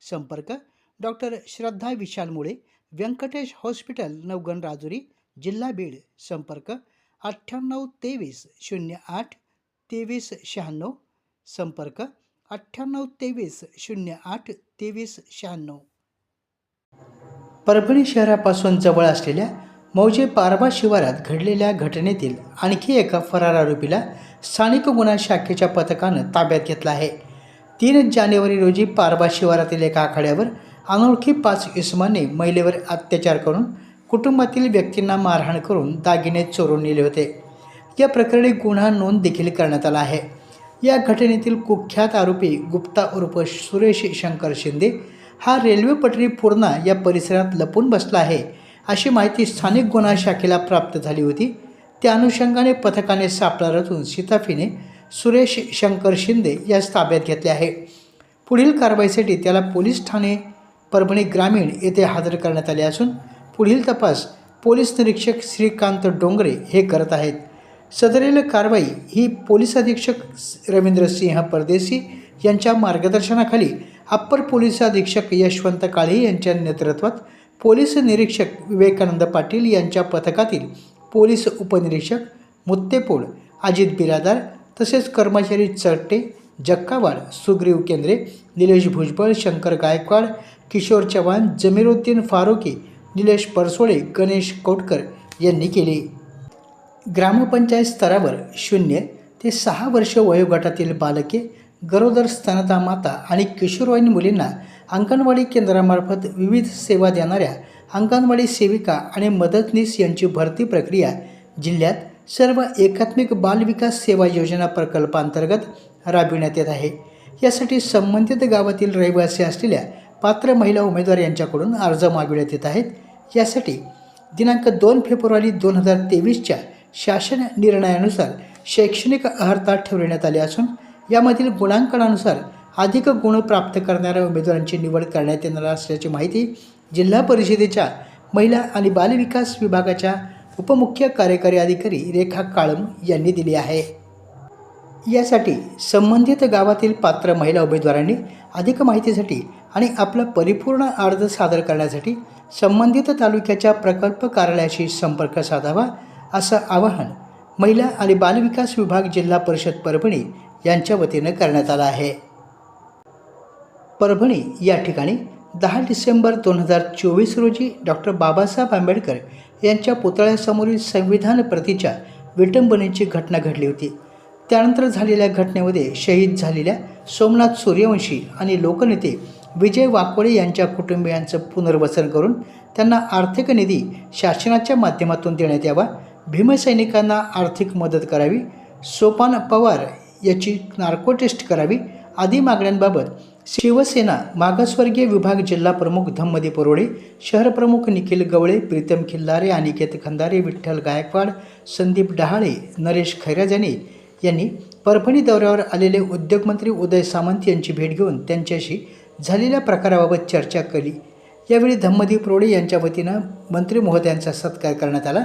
संपर्क डॉक्टर श्रद्धा विशाल मुळे व्यंकटेश हॉस्पिटल नवगण राजुरी जिल्हा बीड. संपर्क अठ्ठ्याण्णव तेवीस शून्य आठ तेवीस शहाण्णव. संपर्क अठ्ठ्याण्णव तेवीस शून्य आठ तेवीस शहाण्णव. परभणी शहरापासून जवळ असलेल्या मौजे पारबा शिवारात घडलेल्या घटनेतील आणखी एका फरार आरोपीला स्थानिक गुन्हा शाखेच्या पथकानं ताब्यात घेतला आहे. तीन जानेवारी रोजी पारबा शिवारातील एका आखाड्यावर अनोळखी पाच इसमांनी महिलेवर अत्याचार करून कुटुंबातील व्यक्तींना मारहाण करून दागिने चोरून नेले होते. या प्रकरणी गुन्हा नोंद देखील करण्यात आला आहे. या घटनेतील कुख्यात आरोपी गुप्ता उर्फ सुरेश शंकर शिंदे हा रेल्वे पटरी पूर्णा या परिसरात लपून बसला आहे. अशी माहिती स्थानिक गुन्हा शाखेला प्राप्त झाली होती. त्या अनुषंगाने पथकाने सापळा रचून सीताफीने सुरेश शंकर शिंदे यास ताब्यात घेतले आहे. पुढील कारवाईसाठी त्याला पोलीस ठाणे परभणी ग्रामीण येथे हजर करण्यात आले असून पुढील तपास पोलीस निरीक्षक श्रीकांत डोंगरे हे करत आहेत. सदरेल कारवाई ही पोलीस अधीक्षक रवींद्र सिंह परदेशी यांच्या मार्गदर्शनाखाली अप्पर पोलीस अधीक्षक यशवंत काळे यांच्या नेतृत्वात पोलीस निरीक्षक विवेकानंद पाटील यांच्या पथकातील पोलीस उपनिरीक्षक मुत्तेपोळ अजित बिरादार तसेच कर्मचारी चरटे जक्कावाड सुग्रीव केंद्रे निलेश भुजबळ शंकर गायकवाड किशोर चव्हाण जमीरुद्दीन फारुकी निलेश परसोळे गणेश कोटकर यांनी केली. ग्रामपंचायत स्तरावर शून्य ते सहा वर्ष वयोगटातील बालके गरोदर स्तनदा माता आणि किशोरवयीन मुलींना अंगणवाडी केंद्रामार्फत विविध सेवा देणाऱ्या अंगणवाडी सेविका आणि मदतनीस यांची भरती प्रक्रिया जिल्ह्यात सर्व एकात्मिक बालविकास सेवा योजना प्रकल्पांतर्गत राबविण्यात येत आहे. यासाठी संबंधित गावातील रहिवासी असलेल्या पात्र महिला उमेदवार यांच्याकडून अर्ज मागविण्यात येत आहेत. यासाठी दिनांक दोन फेब्रुवारी दोन हजार तेवीसच्या शासन निर्णयानुसार शैक्षणिक अर्हता ठेवण्यात आली असून यामधील गुणांकनानुसार अधिक गुण प्राप्त करणाऱ्या उमेदवारांची निवड करण्यात येणार असल्याची माहिती जिल्हा परिषदेच्या महिला आणि बालविकास विभागाच्या उपमुख्य कार्यकारी अधिकारी रेखा काळम यांनी दिली आहे. यासाठी संबंधित गावातील पात्र महिला उमेदवारांनी अधिक माहितीसाठी आणि आपला परिपूर्ण अर्ज सादर करण्यासाठी संबंधित तालुक्याच्या प्रकल्प कार्यालयाशी संपर्क साधावा असं आवाहन महिला आणि बालविकास विभाग जिल्हा परिषद परभणी यांच्या वतीनं करण्यात आलं आहे. परभणी या ठिकाणी दहा डिसेंबर दोन हजार चोवीस रोजी डॉक्टर बाबासाहेब आंबेडकर यांच्या पुतळ्यासमोरील संविधान प्रतीच्या विटंबनेची घटना घडली होती. त्यानंतर झालेल्या घटनेमध्ये शहीद झालेल्या सोमनाथ सूर्यवंशी आणि लोकनेते विजय वाकोडे यांच्या कुटुंबियांचं पुनर्वसन करून त्यांना आर्थिक निधी शासनाच्या माध्यमातून देण्यात यावा भीमसैनिकांना आर्थिक मदत करावी सोपान पवार याची नार्को टेस्ट करावी आदी मागण्यांबाबत शिवसेना मागासवर्गीय विभाग जिल्हा प्रमुख धम्मदी परोडे शहरप्रमुख निखिल गवळे प्रीतम खिल्लारे अनिकेत खंदारे विठ्ठल गायकवाड संदीप डहाळे नरेश खैराजानी यांनी परभणी दौऱ्यावर आलेले उद्योगमंत्री उदय सामंत यांची भेट घेऊन त्यांच्याशी झालेल्या प्रकाराबाबत चर्चा केली. यावेळी धम्मदी प्रोडे यांच्या वतीनं मंत्री महोदयांचा सत्कार करण्यात आला.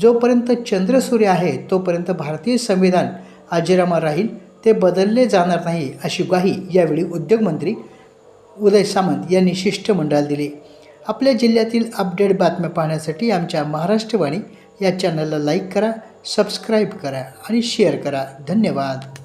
जोपर्यंत चंद्रसूर्य आहे तोपर्यंत भारतीय संविधान अजिरामा राहील. ते बदलले जाणार नाही अशी ग्वाही यावेळी उद्योगमंत्री उदय सामंत यांनी शिष्टमंडळाला दिली. आपल्या जिल्ह्यातील अपडेट बातम्या पाहण्यासाठी आमच्या महाराष्ट्रवाणी या चॅनलला लाईक करा सबस्क्राईब करा आणि शेअर करा. धन्यवाद.